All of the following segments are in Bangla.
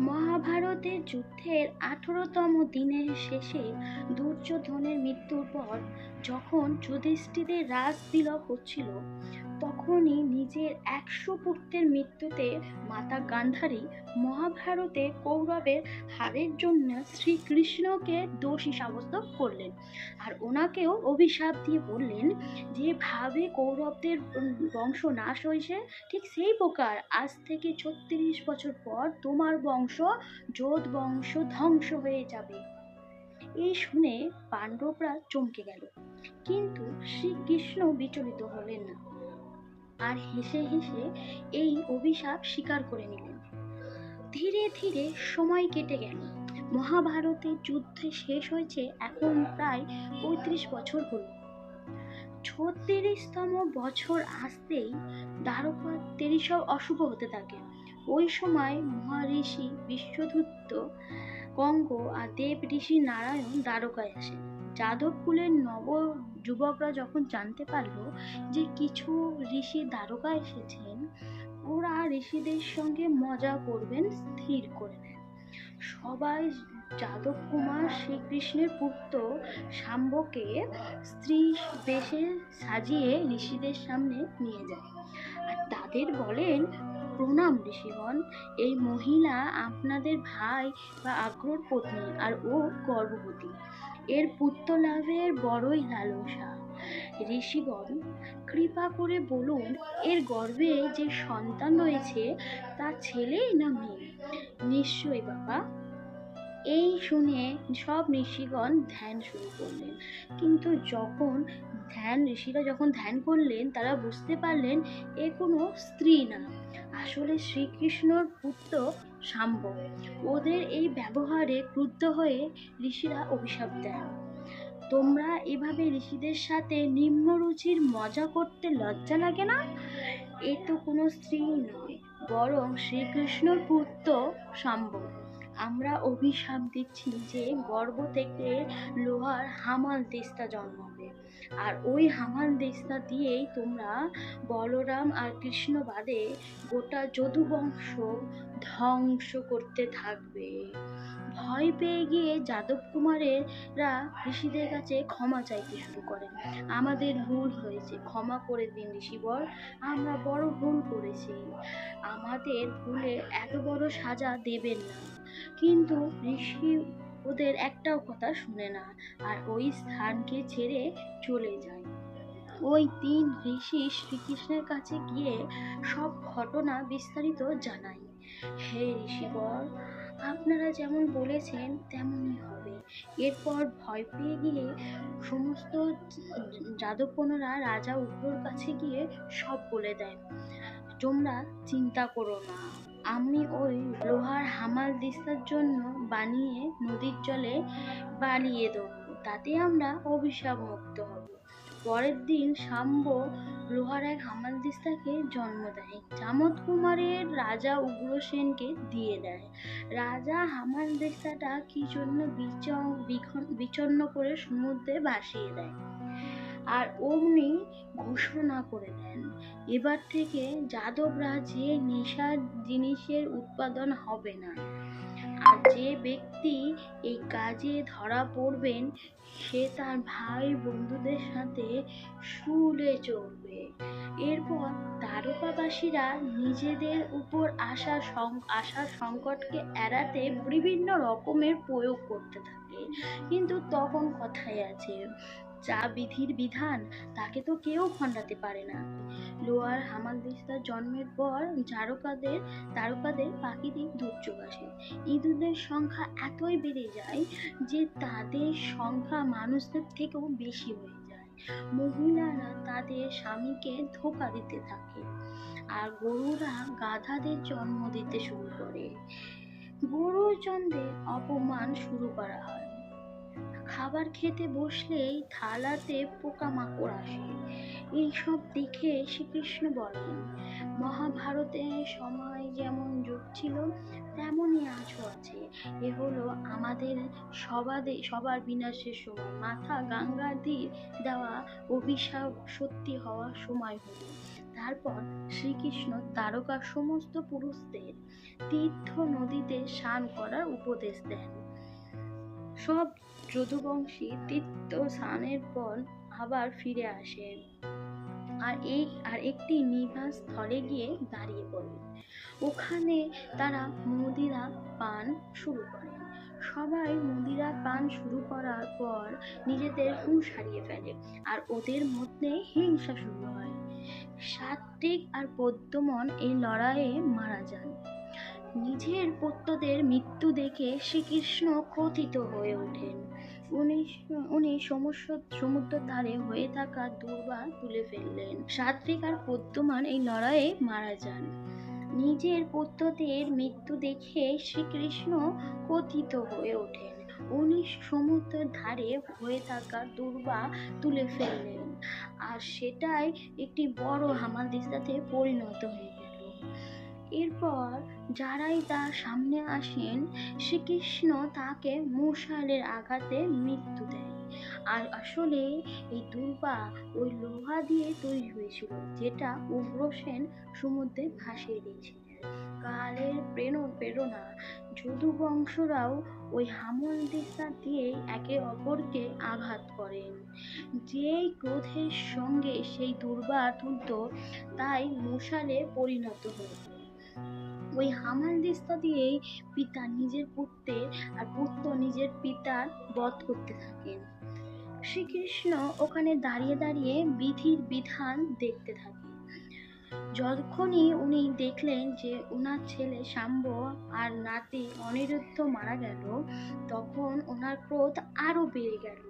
মহাভারতের যুদ্ধের আঠারোতম দিনের শেষে দুর্যোধনের মৃত্যুর পর যখন যুধিষ্ঠিরের রাজ বিলপ হচ্ছিল তখনই নিজের একশো পুত্রের মৃত্যুতে মাতা গান্ধারী মহাভারতে কৌরবের হারের জন্য শ্রীকৃষ্ণকে দোষী সাব্যস্ত করলেন। আর ওনাকেও অভিশাপ দিয়ে বললেন যেভাবে কৌরবদের বংশ নাশ হয়েছে, ঠিক সেই প্রকার। আজ থেকে ছত্রিশ বছর পর তোমার বংশ যোধ বংশ ধ্বংস হয়ে যাবে এই শুনে পাণ্ডবরা চমকে গেল। কিন্তু শ্রীকৃষ্ণ বিচলিত হলেন না। আর হেসে হেসে এই অভিশাপ স্বীকার করে নিলেন। ধীরে ধীরে সময় কেটে গেল। মহাভারতের যুদ্ধ শেষ হয়েছে এখন প্রায় পঁয়ত্রিশ বছর হলো। ছত্রিশতম বছর আসতেই দ্বারকাতের সব অশুভ হতে থাকে। ওই সময় মহারিষি বিশ্বধূত গঙ্গ আর দেব ঋষি নারায়ণ দ্বারকায় আসেন। যাদব কুলের নব যুবকরা যখন জানতে পারল যে কিছু ঋষি দ্বারকা এসেছেন, ওরা ঋষিদের সঙ্গে মজা করবেন, স্থির করে নেন। সবাই যাদব কুমার শ্রীকৃষ্ণের পুত্র শাম্বকে স্ত্রী বেশে সাজিয়ে ঋষিদের সামনে নিয়ে যায়। আর তাদের বলেন প্রণাম, ঋষিগণ। এই মহিলা আপনাদের ভাই বা আগ্রর পত্নী, আর ও গর্ভবতী। এর পুত্র লাভের বড়ই লালসা। ঋষিগণ, কৃপা করে বলুন, এর গর্ভে যে সন্তান রয়েছে তা ছেলে না মেয়ে? নিশ্চয়ই বাবা। এই শুনে সব ঋষিগণ ধ্যান শুরু করলেন। কিন্তু যখন ধ্যান, ঋষিরা যখন ধ্যান করলেন, তারা বুঝতে পারলেন, এ কোনো স্ত্রী না। আসলে শ্রীকৃষ্ণর পুত্র শাম্ব। ওদের এই ব্যবহারে ক্রুদ্ধ হয়ে ঋষিরা অভিশাপ দেন তোমরা এভাবে ঋষিদের সাথে নিম্নরুচির মজা করতে লজ্জা লাগে না? এ তো কোনো স্ত্রী নয়, বরং শ্রীকৃষ্ণর পুত্র শাম্ব। আমরা অভিশাপ দিচ্ছি যে গর্ভ থেকে লোহার হামাল তেস্তা জন্মাবে। আর ওই হামাল তেস্তা দিয়েই তোমরা বলরাম আর কৃষ্ণ বাদে গোটা যদুবংশ ধ্বংস করতে থাকবে। ভয় পেয়ে গিয়ে যাদব কুমারেরা ঋষিদের কাছে ক্ষমা চাইতে শুরু করেন। আমাদের ভুল হয়েছে, ক্ষমা করে দিন ঋষিবর, আমরা বড় ভুল করেছি। আমাদের ভুলে এত বড় সাজা দেবেন না। কিন্তু ঋষি ওদের একটাও কথা শুনে না আর ওই স্থানকে ছেড়ে চলে যায়। ওই তিন ঋষি শ্রীকৃষ্ণের কাছে গিয়ে সব ঘটনা বিস্তারিত জানায়। হে ঋষিবর আপনারা যেমন বলেছেন তেমনই হবে। এরপর ভয় পেয়ে গিয়ে সমস্ত যাদবপনরা রাজা উগ্রর কাছে গিয়ে সব বলে দেয় তোমরা চিন্তা করো না। আমি ওই লোহার হামাল দিস্তার জন্য বানিয়ে নদীর জলে বালিয়ে দেবো। তাতে আমরা অভিশাপ মুক্ত হব। পরের দিন শাম্ব লোহার এক হামাল দিস্তাকে জন্ম দেয়। জামত কুমারের রাজা উগ্রসেনকে দিয়ে দেয়। রাজা হামাল দিস্তাটা কি জন্য বিচন্ন করে সমুদ্রে ভাসিয়ে দেয়? আর অমনি ঘোষণা করে দেন, এবার থেকে যাদব রাজ্যে নেশার জিনিসের উৎপাদন হবে না। আর যে ব্যক্তি এই কাজে ধরা পড়বেন, সে তার ভাই বন্ধুদের সাথে শুলে চলবে এরপর তারকাবাসীরা নিজেদের উপর আসা সং- আসা সংকটকে এড়াতে বিভিন্ন রকমের প্রয়োগ করতে থাকে। কিন্তু তখন কথাই আছে যা বিধির বিধান, তাকে তো কেউ খণ্ডাতে পারে না। লোয়ার হামালদিস্তার জন্মের পর জারকাদের, তারকাদের প্রাকৃতিক দুর্যোগ আসে। ইঁদুরদের সংখ্যা এতই বেড়ে যায় যে তাদের সংখ্যা মানুষদের থেকেও বেশি হয়ে যায়। মহিলারা তাদের স্বামীকে ধোকা দিতে থাকে আর গরুরা গাধাদের জন্ম দিতে শুরু করে। গরুর গরুজনদের অপমান শুরু করা হয়। খাবার খেতে বসলেই থালাতে পোকামাকড় আসে। এইসব দেখে শ্রীকৃষ্ণ বলেন মহাভারতের সময় যেমন যুগ ছিল, তেমনই আজও আছে। এ হলো আমাদের সবাদে, সবার বিনাশের সময় মাথা গঙ্গাধির দেওয়া অভিশাপ সত্যি হওয়ার সময় হলো। তারপর শ্রীকৃষ্ণ দ্বারকার সমস্ত পুরুষদের তীর্থ নদীতে স্নান করার উপদেশ দেন। সব যদুবংশী তীর্থ স্নানের পর আবার ফিরে আসেন আর এই, আর একটি নিবাস স্থলে গিয়ে দাঁড়িয়ে পড়েন ওখানে তারা মদিরা পান শুরু করেন সবাই মদিরা পান শুরু করার পর নিজেদের হুঁশ হারিয়ে ফেলে আর ওদের মধ্যে হিংসা শুরু হয়। সাত্বিক আর পদ্মমন এই লড়াইয়ে মারা যান। নিজের পুত্রদের মৃত্যু দেখে শ্রীকৃষ্ণ কথিত হয়ে ওঠেন। উনি উনি সমস্য সমুদ্র ধারে হয়ে থাকা দুর্বা তুলে ফেললেন। সাত্বিক আর পদ্মমান এই লড়াইয়ে মারা যান। নিজের পুত্রদের মৃত্যু দেখে শ্রীকৃষ্ণ কথিত হয়ে ওঠেন। উনি সমুদ্রের ধারে হয়ে থাকা দুর্বা তুলে ফেললেন। আর সেটাই একটি বড় হামাদিস্তাতে পরিণত হয়ে গেল এরপর যারাই তার সামনে আসেন, শ্রীকৃষ্ণ তাকে মশালের আঘাতে মৃত্যু দেয়। আর আসলে এই দুর্বা ওই লোহা দিয়ে তৈরি হয়েছিল, যেটা উগ্রসেন সমুদ্রে ভাসিয়ে দিয়েছিল কালের প্রেরণা যদু বংশরাও ওই হামল দিশা দিয়ে একে অপরকে আঘাত করেন। যেই ক্রোধের সঙ্গে সেই দুর্বা তুলত তাই মশালে পরিণত হয়েছে ওই হামাল দিস্তা দিয়েই পিতা নিজের পুত্রের আর পুত্র নিজের পিতার বধ করতে থাকেন। শ্রীকৃষ্ণ ওখানে দাঁড়িয়ে দাঁড়িয়ে বিধির বিধান দেখতে থাকে যখনই উনি দেখলেন যে ওনার ছেলে শাম্ব আর নাতি অনিরুদ্ধ মারা গেল, তখন ওনার ক্রোধ আরও বেড়ে গেল।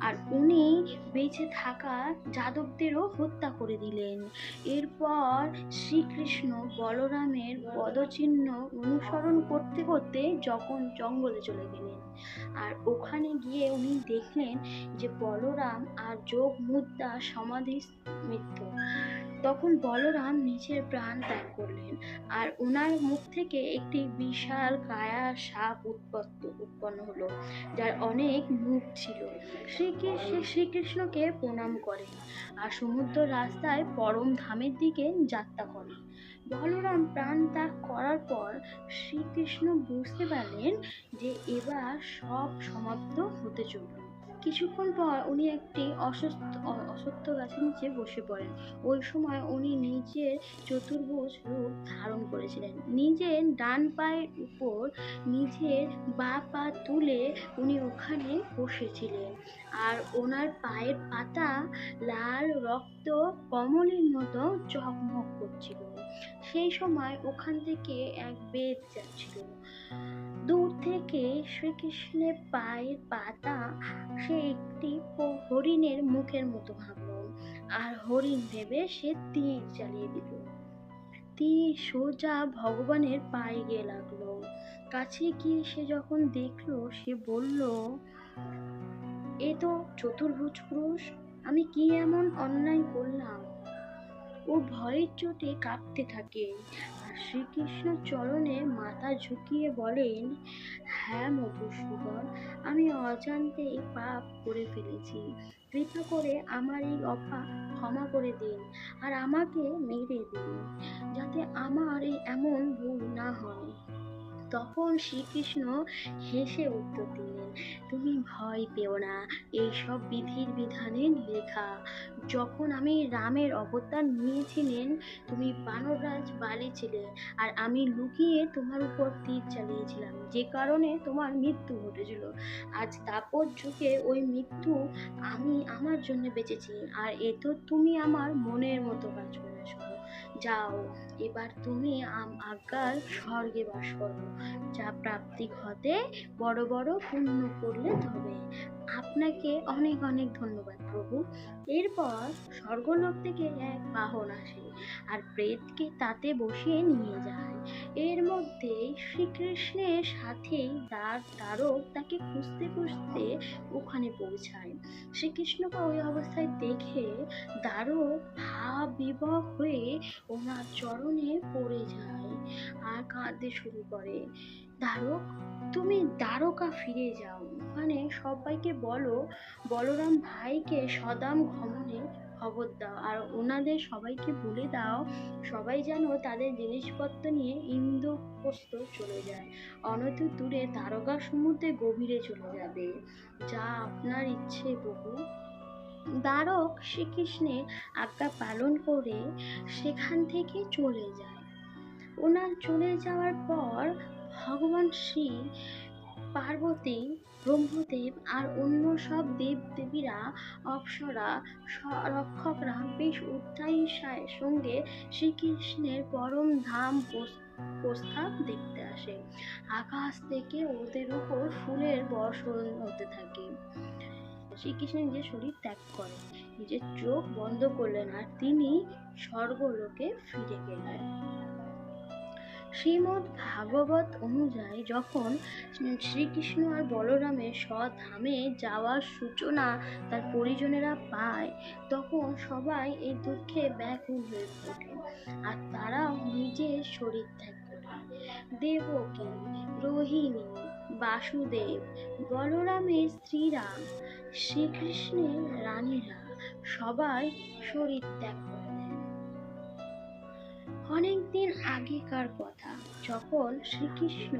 আর উনি বেঁচে থাকা যাদবদেরও হত্যা করে দিলেন। এরপর শ্রীকৃষ্ণ বলরামের পদচিহ্ন অনুসরণ করতে করতে যখন জঙ্গলে চলে গেলেন, আর ওখানে গিয়ে উনি দেখলেন যে বলরাম আর যোগ মুদ্রা সমাধি মৃত্যু তখন বলরাম নিজের প্রাণ ত্যাগ করলেন আর ওনার মুখ থেকে একটি বিশাল কায়া সাপ উৎপত্ত, উৎপন্ন হলো, যার অনেক মুখ ছিল। শ্রীকৃষ্ণ শ্রীকৃষ্ণকে প্রণাম করে আর সমুদ্র রাস্তায় পরম ধামের দিকে যাত্রা করেন। বলরাম প্রাণ ত্যাগ করার পর শ্রীকৃষ্ণ বুঝতে পারলেন যে এবার সব সমাপ্ত হতে চলল। কিছুক্ষণ পর উনি একটি অসুস্থ অসত্য গাছের নিচে বসে পড়েন। ওই সময় উনি নিজের চতুর্ভুজ রূপ ধারণ করেছিলেন। নিজের ডান পায়ের উপর নিজের বা পা তুলে উনি ওখানে বসেছিলেন। আর ওনার পায়ের পাতা লাল, রক্ত, কমলের মতো চকমক করছিল। সেই সময় ওখান থেকে এক বেদ যাচ্ছিল। দূর থেকে শ্রীকৃষ্ণের পায়ের পাতা, সে একটি হরিণের মুখের মতো ভাবল। আর হরিণ ভেবে সে তীর চালিয়ে দিল। তীর সোজা ভগবানের পায়ে গিয়ে লাগল। কাছে গিয়ে সে যখন দেখল, সে বলল, এ তো চতুর্ভুজ পুরুষ, আমি কি এমন অন্যায় করলাম? ও ভয়ের চোটে কাঁপতে থাকে। শ্রীকৃষ্ণ চরণে মাথা ঝুঁকিয়ে বলেন হ্যাঁ মধুসূদন, আমি অজান্তে পাপ করে ফেলেছি। কৃপা করে আমার এই অপা ক্ষমা করে দিন আর আমাকে মেরে দিন, যাতে আমার এই এমন ভুল না হয়। তখন শ্রীকৃষ্ণ হেসে উত্তর দিলেন তুমি ভয় পেও না। এইসব বিধির বিধানের লেখা। যখন আমি রামের অবতার নিয়েছিলেন, তুমি বানররাজ বালি ছিলে আর আমি লুকিয়ে তোমার উপর তীর চালিয়েছিলাম। যে কারণে তোমার মৃত্যু ঘটেছিল। আজ তাপর যুগে ওই মৃত্যু আমি আমার জন্য বেঁচেছি। আর এ তো তুমি আমার মনের মতো কাজ করেছ যাও, এবার তুমি আজ্ঞার স্বর্গে বাস করো, যা প্রাপ্তি ঘটে বড় বড় পুণ্য করলে তবে আপনাকে অনেক অনেক ধন্যবাদ প্রভু। এরপর স্বর্গলোক থেকে এক বাহন আসে আর প্রেতকে তাতে বসিয়ে নিয়ে যায়। এর মধ্যে শ্রীকৃষ্ণের সাথে দ্বার দ্বারক তাকে খুঁজতে খুঁজতে ওখানে পৌঁছায়। শ্রীকৃষ্ণকে ওই অবস্থায় দেখে দ্বারক ভাব বিভক হয়ে ওনার চরণে পড়ে যায় আর কাঁদতে শুরু করে। দ্বারক তুমি দ্বারকা ফিরে যাও। ওখানে সবাইকে বলো, বলরাম ভাইকে সদাম গমনে খবর দাও। আর ওনাদের সবাইকে বলে দাও, সবাই যেন তাদের জিনিসপত্র নিয়ে ইন্দ্রপ্রস্থ চলে যায়। অনত দূরে তারকা সমুদ্রে গভীরে চলে যাবে। যা আপনার ইচ্ছে বহু দ্বারক শ্রীকৃষ্ণের আজ্ঞা পালন করে সেখান থেকে চলে যায়। ওনার চলে যাওয়ার পর ভগবান শ্রী পার্বতী, ব্রহ্মদেব আর অন্য সব দেব দেবীরা অপ্সরা রক্ষকরা বেশ উৎসাহের সঙ্গে শ্রীকৃষ্ণের পরম ধাম প্রস- প্রস্তাব দেখতে আসে। আকাশ থেকে ওদের উপর ফুলের বর্ষণ হতে থাকে। শ্রীকৃষ্ণ নিজের শরীর ত্যাগ করেন নিজের চোখ বন্ধ করলেন আর তিনি স্বর্গলোকে ফিরে গেলেন। শ্রীমদ্ ভাগবত অনুযায়ী যখন শ্রীকৃষ্ণ আর বলরামের স্বধামে যাওয়ার সূচনা তার পরিজনেরা পায়, তখন সবাই এই দুঃখে ব্যাকুল হয়ে ওঠে আর তারাও নিজের শরীর ত্যাগ করে। দেবকী রোহিণী, বাসুদেব, বলরামের স্ত্রীরা শ্রীকৃষ্ণের রানীরা সবাই শরীর ত্যাগ করে। দেন অনেকদিন আগেকার কথা। যখন শ্রীকৃষ্ণ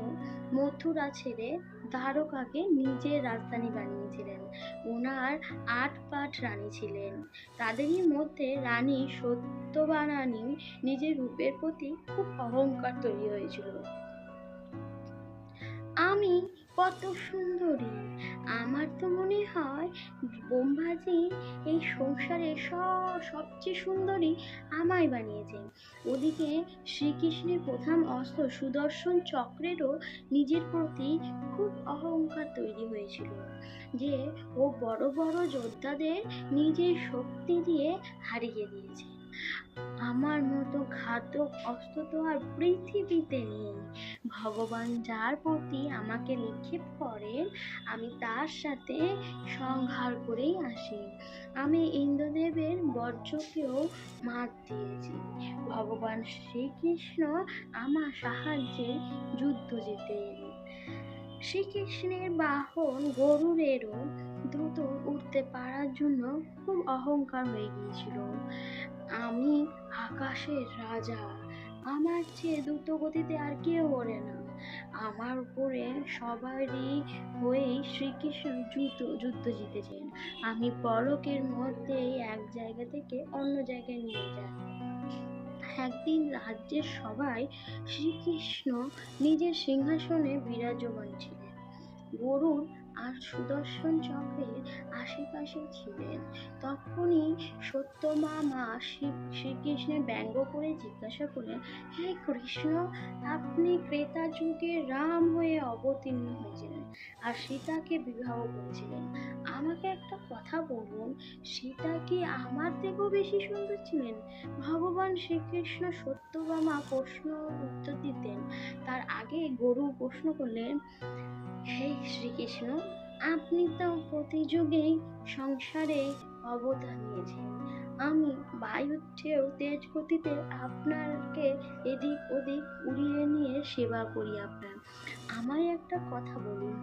মথুরা ছেড়ে দ্বারকাকে নিজের রাজধানী বানিয়েছিলেন ওনার আট পাট রানী ছিলেন। তাদেরই মধ্যে রানী সত্যবানানী নিজের রূপের প্রতি খুব অহংকার তৈরি হয়েছিল। আমি কত সুন্দরী। আমার তো মনে হয় ব্রহ্মাজি এই সংসারে সব সবচেয়ে সুন্দরী আমায় বানিয়েছেন ওদিকে শ্রীকৃষ্ণের প্রথম অস্ত্র সুদর্শন চক্রেরও নিজের প্রতি খুব অহংকার তৈরি হয়েছিল। যে ও বড় বড় যোদ্ধাদের নিজের শক্তি দিয়ে হারিয়ে দিয়েছে। আমার মতো ঘাতক অস্ত্র তো আর পৃথিবীতে নেই। ভগবান যার প্রতি আমাকে নিক্ষেপ করেন, আমি তার সাথে সংহার করেই আসি। আমি ইন্দ্রদেবের বর্জ্যকেও মাত দিয়েছি। ভগবান শ্রীকৃষ্ণ আমার সাহায্যে যুদ্ধ জিতে এলেন শ্রীকৃষ্ণের বাহন গরুরেরও দ্রুত উঠতে পারার জন্য খুব অহংকার হয়ে গিয়েছিল। আমি আকাশের রাজা। আমার চেয়ে দ্রুত গতিতে আর কেউ ওড়ে না। আমার উপরে সবারই হয়েই শ্রীকৃষ্ণ যুদ্ধ যুদ্ধ জিতেছেন। আমি পলকের মধ্যেই এক জায়গা থেকে অন্য জায়গায় নিয়ে যাই। একদিন রাজ্যের সবাই শ্রীকৃষ্ণ নিজের সিংহাসনে বিরাজমান ছিলেন। গরুর আর সুদর্শন চক্রের আশেপাশে ছিলেন। তখনই সত্যমামা শ্রী শ্রীকৃষ্ণের ব্যঙ্গ করে জিজ্ঞাসা করলেন, হে কৃষ্ণ, আপনি ক্রেতা যুগে রাম হয়ে অবতীর্ণ হয়েছিলেন আর সীতাকে বিবাহ করেছিলেন। আমাকে একটা কথা বলুন, সীতা কি আমার থেকেও বেশি সুন্দর ছিলেন? ভগবান শ্রীকৃষ্ণ সত্যভামা প্রশ্ন উত্তর দিতেন। তার আগে গরু প্রশ্ন করলেন, হে শ্রীকৃষ্ণ আপনি তো প্রতিযুগেই সংসারে অবদান নিয়েছেন আমি বায়ুর চেয়েও তেজ গতিতে আপনাকে এদিক ওদিক উড়িয়ে নিয়ে সেবা করি আপনার। আমায় একটা কথা বলুন,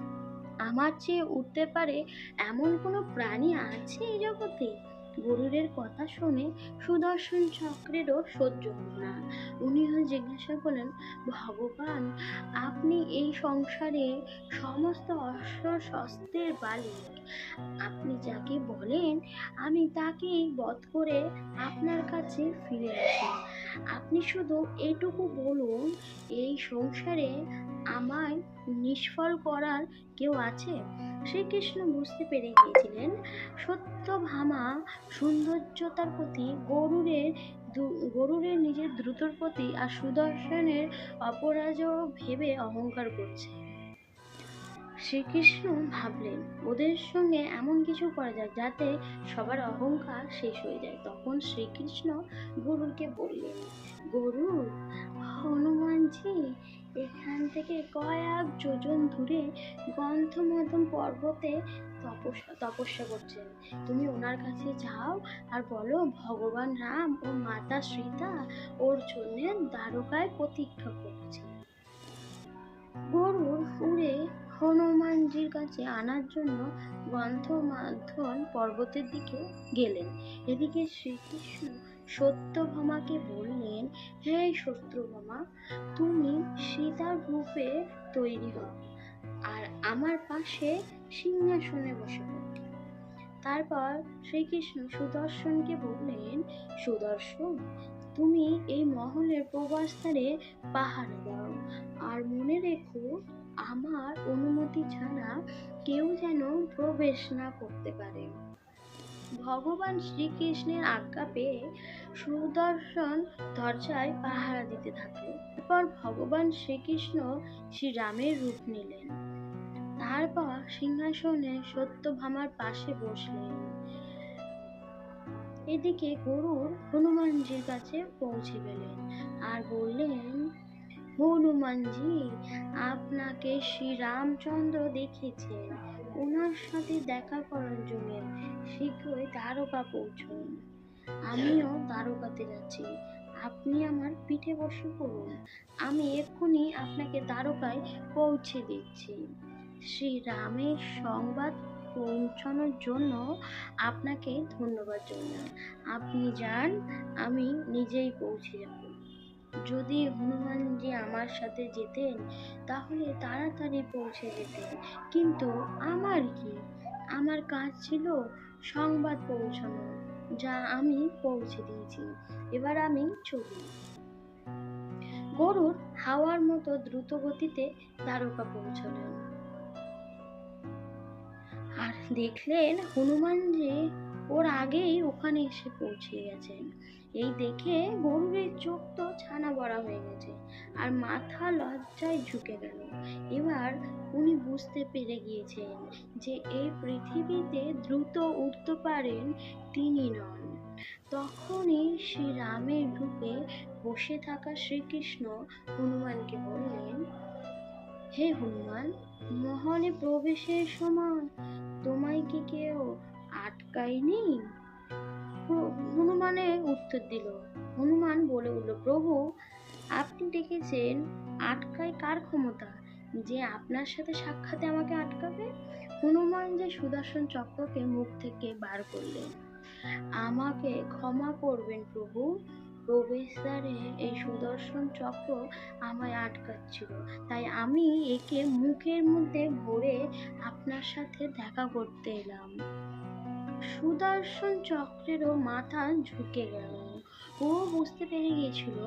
আমার চেয়ে উঠতে পারে এমন কোনো প্রাণী আছে এই জগতে? গরুরের কথা শুনে সুদর্শন চক্রেরও সহ্য হল না। উনিও জিজ্ঞাসা করলেন, ভগবান, আপনি এই সংসারে সমস্ত অস্ত্র শস্ত্রের মালিক। আপনি যাকে বলেন, আমি তাকেই বধ করে আপনার কাছে ফিরে আসি। আপনি শুধু এটুকু বলুন, এই সংসারে আমায় নিষ্ফল করার কেউ আছে? শ্রীকৃষ্ণ বুঝতে পেরে গিয়েছিলেন সত্যভামা সৌন্দর্যতার প্রতি গরুরের গরুরের নিজের দ্রুতর প্রতি আর সুদর্শনের অপরাজয় ভেবে অহংকার করছে। শ্রীকৃষ্ণ ভাবলেন, ওদের সঙ্গে এমন কিছু করা যাক যাতে সবার অহংকার শেষ হয়ে যায়। তখন শ্রীকৃষ্ণ গরুরকে বললেন গরু হনুমানজি এখান থেকে কয়েক যোজন দূরে গন্থমদম পর্বতে তপস্যা তপস্যা করছেন। তুমি ওনার কাছে যাও আর বলো, ভগবান রাম ও মাতা সীতা ওর জন্য দ্বারকায় প্রতীক্ষা করছে। গরুর উড়ে হনুমানজির কাছে আনার জন্য গন্ধমার্ধন পর্বতের দিকে গেলেন। এদিকে শ্রীকৃষ্ণ সত্যভামাকে বললেন হে সত্যভামা তুমি সীতার রূপে তৈরি হও আর আমার পাশে সিংহাসনে বসে পড়ো। তারপর শ্রীকৃষ্ণ সুদর্শনকে বললেন, সুদর্শন, তুমি এই মহলের প্রবাসদ্বারে পাহারা দাও আর মনে রেখো, আমার অনুমতি ছাড়া কেউ যেন প্রবেশ না করতে পারে। ভগবান শ্রীকৃষ্ণের আজ্ঞা পেয়ে সুদর্শন দরজায় পাহারা দিতে থাকল তারপর ভগবান শ্রীকৃষ্ণ শ্রীরামের রূপ নিলেন। তারপর সিংহাসনে সত্যভামার পাশে বসলেন। এদিকে গরুর হনুমানজির কাছে পৌঁছে গেলেন আর বললেন, হনুমানজি, আপনাকে শ্রী রামচন্দ্র দেখেছেন ওনার সাথে দেখা করার জন্য শীঘ্রই দ্বারকা পৌঁছুন। আমিও দ্বারকাতে যাচ্ছি। আপনি আমার পিঠে বসে পড়ুন। আমি এক্ষুনি আপনাকে দ্বারকায় পৌঁছে দিচ্ছি। শ্রী রামের সংবাদ পৌঁছানোর জন্য আপনাকে ধন্যবাদ জানাই। আপনি যান, আমি নিজেই পৌঁছে যাব। যদি হনুমানজি আমার সাথে যেতেন, তাহলে তাড়াতাড়ি পৌঁছে যেতেন। কিন্তু আমার কি? আমার কাজ ছিল সংবাদ পৌঁছানো, যা আমি পৌঁছে দিয়েছি। এবার আমি চলি। গরুর হাওয়ার মতো দ্রুত গতিতে দ্বারকা পৌঁছলেন। আর দেখলেন হনুমান যে ওর আগেই ওখানে এসে পৌঁছে গেছেন। এই দেখে গরুরের চোখ তো ছানা বড়া হয়ে গেছে আর মাথা লজ্জায় ঝুঁকে গেল। এবার উনি বুঝতে পেরে গিয়েছেন যে এই পৃথিবীতে দ্রুত উঠতে পারেন তিনি নন। তখনই শ্রী রামের রূপে বসে থাকা শ্রীকৃষ্ণ হনুমানকে বললেন, হে হনুমান, মহলে প্রবেশের সময় তোমায় কি কেউ প্র- হনুমানে উত্তর দিল। হনুমান বলে উঠল, প্রভু, আপনি ডেকেছেন আটকায় কার ক্ষমতা? যে আপনার সাথে সাক্ষাতে আমাকে আটকাবে? হনুমান যে সুদর্শন চক্রকে মুখ থেকে বার করলেন, আমাকে ক্ষমা করবেন প্রভু। প্রবেশদ্বারে এই সুদর্শন চক্র আমায় আটকাচ্ছিল, তাই আমি একে মুখের মধ্যে ভরে আপনার সাথে দেখা করতে এলাম। সুদর্শন চক্রেরও মাথা ঝুঁকে গেল। ও বুঝতে পেরে গিয়েছিল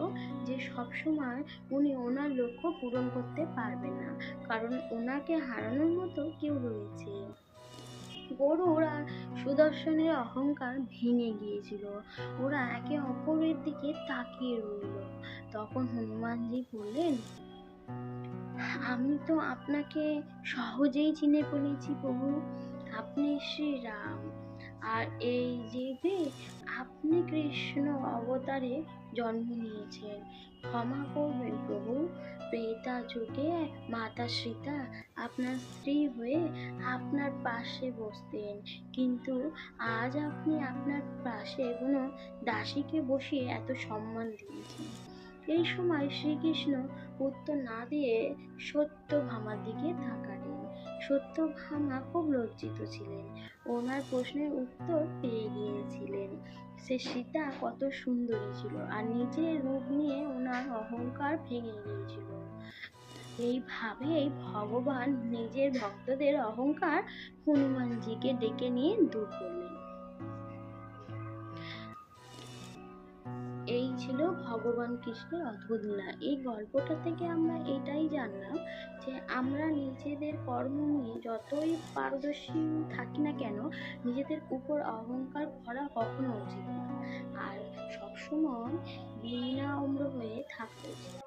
যে সবসময় উনি ওনার লক্ষ্য পূরণ করতে পারবেন না, কারণ ওনাকে হারানোর মতো কেউ রয়েছে। গরুর আর সুদর্শনের অহংকার ভেঙে গিয়েছিল। ওরা একে অপরের দিকে তাকিয়ে রইল। তখন হনুমানজি বললেন, আমি তো আপনাকে সহজেই চিনে ফেলেছি প্রভু। আপনি শ্রীরাম। আর এই যুগে আপনি কৃষ্ণ অবতারে জন্ম নিয়েছেন। ক্ষমা করবেন প্রভু। ত্রেতা যুগে মাতা সীতা আপনার স্ত্রী হয়ে আপনার পাশে বসতেন। কিন্তু আজ আপনি আপনার পাশে কোনো দাসীকে বসিয়ে এত সম্মান দিয়েছেন। এই সময় শ্রীকৃষ্ণ উত্তর না দিয়ে সত্য ভামার দিকে তাকালেন। সত্যভামা খুব লজ্জিত ছিলেন। ওনার প্রশ্নের উত্তর পেয়ে গিয়েছিলেন। সে সীতা কত সুন্দরী ছিল আর নিজের রূপ নিয়ে ওনার অহংকার ভেঙে গিয়েছিল। এইভাবেই ভগবান নিজের ভক্তদের অহংকার হনুমানজিকে ডেকে নিয়ে দূর করলেন। ছিল ভগবান কৃষ্ণের অদ্ভুত লীলা এই গল্পটা থেকে আমরা এটাই জানলাম যে আমরা নিজেদের কর্ম নিয়ে যতই পারদর্শী থাকি না কেন, নিজেদের উপর অহংকার করা কখনো উচিত না। আর সবসময় বিনা অম্র হয়ে থাকতে উচিত।